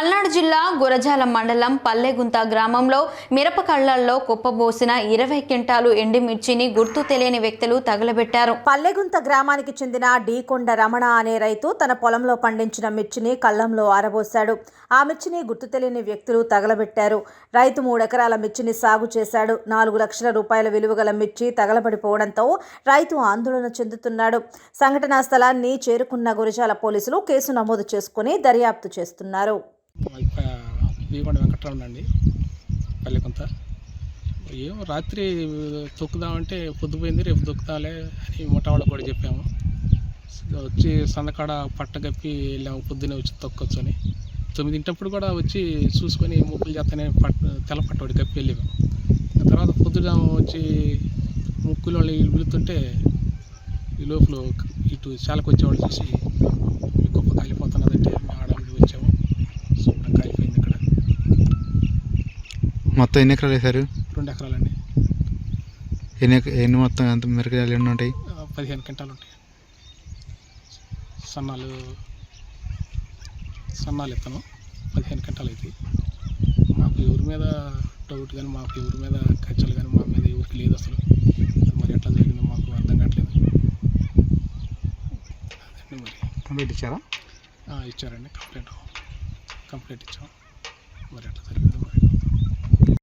పల్నాడు జిల్లా గురజాల మండలం పల్లెగుంత గ్రామంలో మిరపకళ్ళల్లో కుప్పబోసిన ఇరవై క్వింటాలు ఎండుమిర్చిని గుర్తు తెలియని వ్యక్తులు తగలబెట్టారు. పల్లెగుంత గ్రామానికి చెందిన డీకొండ రమణ అనే రైతు తన పొలంలో పండించిన మిర్చిని కళ్ళంలో ఆరబోశాడు. ఆ మిర్చిని గుర్తు తెలియని వ్యక్తులు తగలబెట్టారు. రైతు మూడెకరాల మిర్చిని సాగు చేశాడు. నాలుగు లక్షల రూపాయల విలువ గల మిర్చి తగలబడిపోవడంతో రైతు ఆందోళన చెందుతున్నాడు. సంఘటనా స్థలాన్ని చేరుకున్న గురజాల పోలీసులు కేసు నమోదు చేసుకుని దర్యాప్తు చేస్తున్నారు. వీకొండ వెంకటరమణ అండి పల్లెకుంత ఏం రాత్రి తొక్కుదామంటే పొద్దుపోయింది రేపు తొక్కుదాలే అని ముఠా కూడా చెప్పాము. వచ్చి సందకాడ పట్టగప్పి వెళ్ళాము పొద్దున్నే వచ్చి తొక్కొచ్చు అని తొమ్మిదింటప్పుడు కూడా వచ్చి చూసుకొని ముప్పులు చేస్తానే పట్ట తెల్ల పట్టవాడి కప్పి వెళ్ళాము. తర్వాత పొద్దున వచ్చి ముక్కులు వాళ్ళు వెళుతుంటే ఈ లోపల ఇటు చాలకు వచ్చేవాళ్ళు చూసి మొత్తం ఎన్ని ఎకరాలు వేశారు? రెండు ఎకరాలండి. ఎన్ని ఎన్ని మొత్తం ఎంత మిరపకాయలు ఎన్ని ఉంటాయి? పదిహేను క్వింటాలు ఉంటాయి. సన్నాలు సన్నాలు ఇస్తాను పదిహేను క్వింటాలు అవుతాయి మాకు ఎవరి మీద డౌట్ కానీ మాకు ఎవరి మీద ఖర్చులు కానీ మా మీద ఎవరికి లేదు అసలు. మరి ఎట్లా జరిగిందో మాకు అర్థం కావట్లేదు. అదండి మరి. కంప్లీట్ ఇచ్చారా? ఇచ్చారండి. కంప్లైంట్. కంప్లైంట్ ఇచ్చాం. మరి ఎట్లా జరిగింది